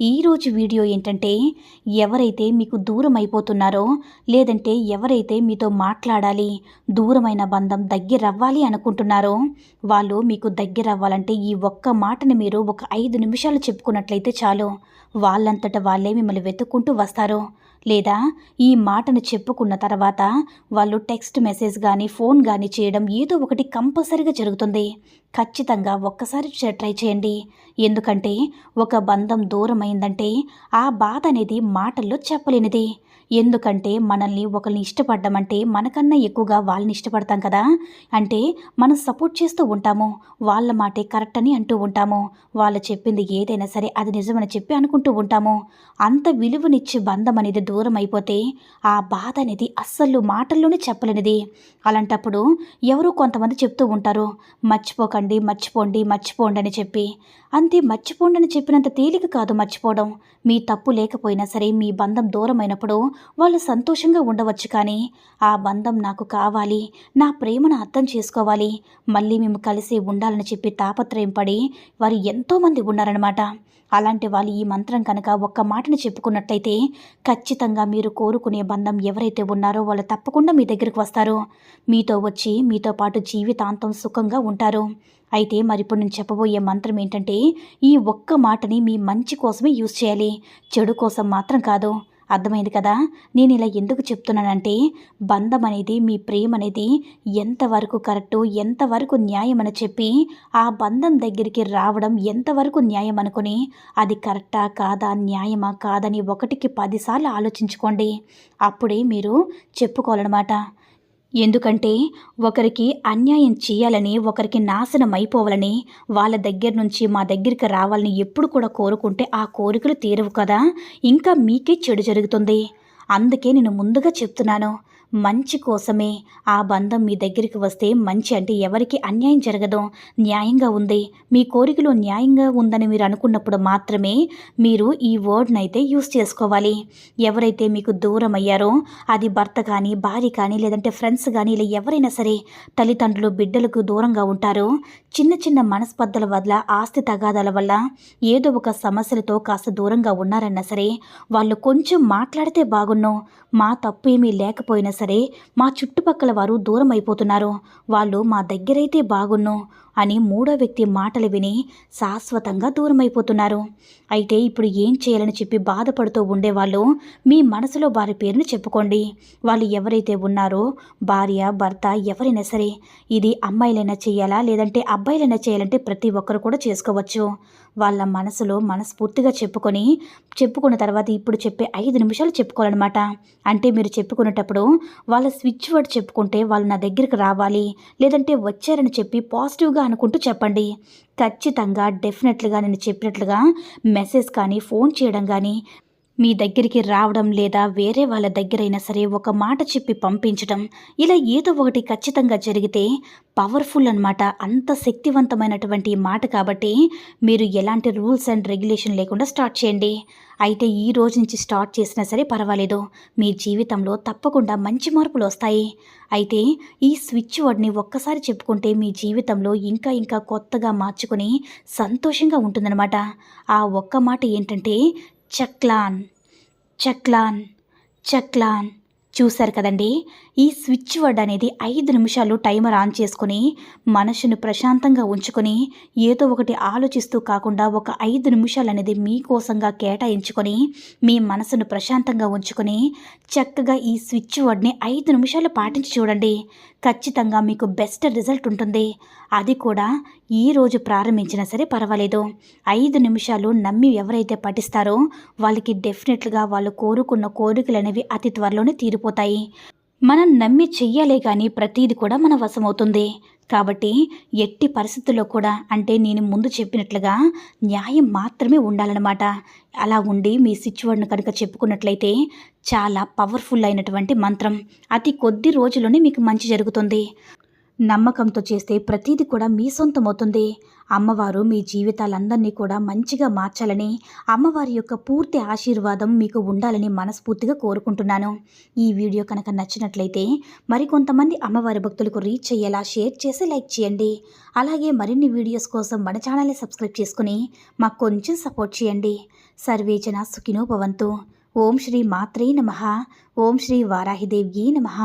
ఈరోజు వీడియో ఏంటంటే ఎవరైతే మీకు దూరం అయిపోతున్నారో లేదంటే ఎవరైతే మీతో మాట్లాడాలి దూరమైన బంధం దగ్గరవ్వాలి అనుకుంటున్నారో వాళ్ళు మీకు దగ్గరవ్వాలంటే ఈ ఒక్క మాటని మీరు ఒక ఐదు నిమిషాలు చెప్పుకున్నట్లయితే చాలు. వాళ్ళంతట వాళ్ళే మిమ్మల్ని వెతుక్కుంటూ వస్తారు. లేదా ఈ మాటను చెప్పుకున్న తర్వాత వాళ్ళు టెక్స్ట్ మెసేజ్ కానీ ఫోన్ కానీ చేయడం ఏదో ఒకటి కంపల్సరీగా జరుగుతుంది. ఖచ్చితంగా ఒక్కసారి చే- ట్రై చేయండి. ఎందుకంటే ఒక బంధం దూరమైందంటే ఆ బాధ అనేది మాటల్లో చెప్పలేనిది. ఎందుకంటే మనల్ని ఒకరిని ఇష్టపడ్డమంటే మనకన్నా ఎక్కువగా వాళ్ళని ఇష్టపడతాం కదా. అంటే మనం సపోర్ట్ చేస్తూ ఉంటాము. వాళ్ళ మాటే కరెక్ట్ అని అంటూ ఉంటాము. వాళ్ళు చెప్పింది ఏదైనా సరే అది నిజమని చెప్పి అనుకుంటూ ఉంటాము. అంత విలువనిచ్చే బంధం అనేది దూరం అయిపోతే ఆ బాధ అనేది అస్సలు మాటల్లోనే చెప్పలేనిది. అలాంటప్పుడు ఎవరో కొంతమంది చెప్తూ ఉంటారు మర్చిపోకండి మర్చిపోండి మర్చిపోండి అని చెప్పి. అంతే మర్చిపోండి అని చెప్పినంత తేలిక కాదు మర్చిపోవడం. మీ తప్పు లేకపోయినా సరే మీ బంధం దూరమైనప్పుడు వాళ్ళు సంతోషంగా ఉండవచ్చు కానీ ఆ బంధం నాకు కావాలి నా ప్రేమను అర్థం చేసుకోవాలి మళ్ళీ మేము కలిసి ఉండాలని చెప్పి తాపత్రయం పడి వారు ఎంతోమంది ఉన్నారనమాట అలాంటి వాళ్ళు ఈ మంత్రం కనుక ఒక్క మాటను చెప్పుకున్నట్లయితే ఖచ్చితంగా మీరు కోరుకునే బంధం ఎవరైతే ఉన్నారో వాళ్ళు తప్పకుండా మీ దగ్గరకు వస్తారు. మీతో వచ్చి మీతో పాటు జీవితాంతం సుఖంగా ఉంటారు. అయితే మరి ఇప్పుడు నేను చెప్పబోయే మంత్రం ఏంటంటే ఈ ఒక్క మాటని మీ మంచి కోసమే యూజ్ చేయాలి. చెడు కోసం మాత్రం కాదు. అర్థమైంది కదా? నేను ఇలా ఎందుకు చెప్తున్నానంటే బంధం అనేది మీ ప్రేమ అనేది ఎంతవరకు కరెక్టు ఎంతవరకు న్యాయం అని చెప్పి ఆ బంధం దగ్గరికి రావడం ఎంతవరకు న్యాయం అనుకుని అది కరెక్టా కాదా న్యాయమా కాదని ఒకటికి పదిసార్లు ఆలోచించుకోండి. అప్పుడే మీరు చెప్పుకోవాలన్నమాట. ఎందుకంటే ఒకరికి అన్యాయం చేయాలని ఒకరికి నాశనం అయిపోవాలని వాళ్ళ దగ్గర నుంచి మా దగ్గరికి రావాలని ఎప్పుడు కూడా కోరుకుంటే ఆ కోరికలు తీరవు కదా. ఇంకా మీకే చెడు జరుగుతుంది. అందుకే నేను ముందుగా చెప్తున్నాను. మంచి కోసమే ఆ బంధం మీ దగ్గరికి వస్తే మంచి అంటే ఎవరికి అన్యాయం జరగదు న్యాయంగా ఉంది. మీ కోరికలో న్యాయంగా ఉందని మీరు అనుకున్నప్పుడు మాత్రమే మీరు ఈ వర్డ్ని అయితే యూస్ చేసుకోవాలి. ఎవరైతే మీకు దూరం అయ్యారో అది భర్త కానీ భార్య కానీ లేదంటే ఫ్రెండ్స్ కానీ ఇలా ఎవరైనా సరే తల్లిదండ్రులు బిడ్డలకు దూరంగా ఉంటారో చిన్న చిన్న మనస్పర్ధల వల్ల ఆస్తి తగాదాల వల్ల ఏదో ఒక సమస్యలతో కాస్త దూరంగా ఉన్నారన్నా సరే వాళ్ళు కొంచెం మాట్లాడితే బాగున్ను మా తప్పు ఏమీ లేకపోయినా సరే మా చుట్టుపక్కల వారు దూరం అయిపోతున్నారు వాళ్ళు మా దగ్గరైతే బాగున్ను. అని మూడో వ్యక్తి మాటలు విని శాశ్వతంగా దూరం అయిపోతున్నారు అయితే ఇప్పుడు ఏం చేయాలని చెప్పి బాధపడుతూ ఉండేవాళ్ళు మీ మనసులో వారి పేరుని చెప్పుకోండి. వాళ్ళు ఎవరైతే ఉన్నారో భార్య భర్త ఎవరైనా సరే ఇది అమ్మాయిలైనా చేయాలా లేదంటే అబ్బాయిలైనా చేయాలంటే ప్రతి ఒక్కరు కూడా చేసుకోవచ్చు. వాళ్ళ మనసులో మనస్ఫూర్తిగా చెప్పుకొని చెప్పుకున్న తర్వాత ఇప్పుడు చెప్పే ఐదు నిమిషాలు చెప్పుకోవాలన్నమాట. అంటే మీరు చెప్పుకునేటప్పుడు వాళ్ళ స్విచ్ వర్డ్ చెప్పుకుంటే వాళ్ళు నా దగ్గరికి రావాలి లేదంటే వచ్చారని చెప్పి పాజిటివ్గా అనుకుంటూ చెప్పండి. ఖచ్చితంగా డెఫినెట్లుగా నేను చెప్పినట్లుగా మెసేజ్ కానీ ఫోన్ చేయడం కానీ మీ దగ్గరికి రావడం లేదా వేరే వాళ్ళ దగ్గరైనా సరే ఒక మాట చెప్పి పంపించడం ఇలా ఏదో ఒకటి ఖచ్చితంగా జరిగితే పవర్ఫుల్ అన్నమాట. అంత శక్తివంతమైనటువంటి మాట కాబట్టి మీరు ఎలాంటి రూల్స్ అండ్ రెగ్యులేషన్ లేకుండా స్టార్ట్ చేయండి. అయితే ఈ రోజు నుంచి స్టార్ట్ చేసినా సరే పర్వాలేదు. మీ జీవితంలో తప్పకుండా మంచి మార్పులు వస్తాయి. అయితే ఈ స్విచ్ వర్డ్ని ఒక్కసారి చెప్పుకుంటే మీ జీవితంలో ఇంకా ఇంకా కొత్తగా మార్చుకుని సంతోషంగా ఉంటుందన్నమాట. ఆ ఒక్క మాట ఏంటంటే చక్లాన్. చక్లాన్ చక్లాన్ చూశారు కదండి? ఈ స్విచ్ వర్డ్ అనేది ఐదు నిమిషాలు టైమర్ ఆన్ చేసుకుని మనసును ప్రశాంతంగా ఉంచుకొని ఏదో ఒకటి ఆలోచిస్తూ కాకుండా ఒక ఐదు నిమిషాలు అనేది మీకోసంగా కేటాయించుకొని మీ మనసును ప్రశాంతంగా ఉంచుకొని చక్కగా ఈ స్విచ్ వర్డ్ని ఐదు నిమిషాలు పాటించి చూడండి. ఖచ్చితంగా మీకు బెస్ట్ రిజల్ట్ ఉంటుంది. అది కూడా ఈ రోజు ప్రారంభించినా సరే పర్వాలేదు. ఐదు నిమిషాలు నమ్మి ఎవరైతే పఠిస్తారో వాళ్ళకి డెఫినెట్గా వాళ్ళు కోరుకున్న కోరికలు అనేవి అతి త్వరలోనే తీరు తీరిపోతాయి మనం నమ్మి చెయ్యాలే కానీ ప్రతీది కూడా మన వశమవుతుంది. కాబట్టి ఎట్టి పరిస్థితుల్లో కూడా అంటే నేను ముందు చెప్పినట్లుగా న్యాయం మాత్రమే ఉండాలన్నమాట. అలా ఉండి మీ సిచ్యువర్డ్ను కనుక చెప్పుకున్నట్లయితే చాలా పవర్ఫుల్ అయినటువంటి మంత్రం. అతి కొద్ది రోజుల్లోనే మీకు మంచి జరుగుతుంది. నమ్మకంతో చేస్తే ప్రతీది కూడా మీ సొంతమవుతుంది. అమ్మవారు మీ జీవితాలందరినీ కూడా మంచిగా మార్చాలని అమ్మవారి యొక్క పూర్తి ఆశీర్వాదం మీకు ఉండాలని మనస్ఫూర్తిగా కోరుకుంటున్నాను. ఈ వీడియో కనుక నచ్చినట్లయితే మరికొంతమంది అమ్మవారి భక్తులకు రీచ్ అయ్యేలా షేర్ చేసి లైక్ చేయండి. అలాగే మరిన్ని వీడియోస్ కోసం మన ఛానల్ని సబ్స్క్రైబ్ చేసుకుని మాకు కొంచెం సపోర్ట్ చేయండి. సర్వేజన సుఖినో భవంతు. ఓం శ్రీ మాత్రే నమ. ఓం శ్రీ వారాహిదేవ్యే నమః.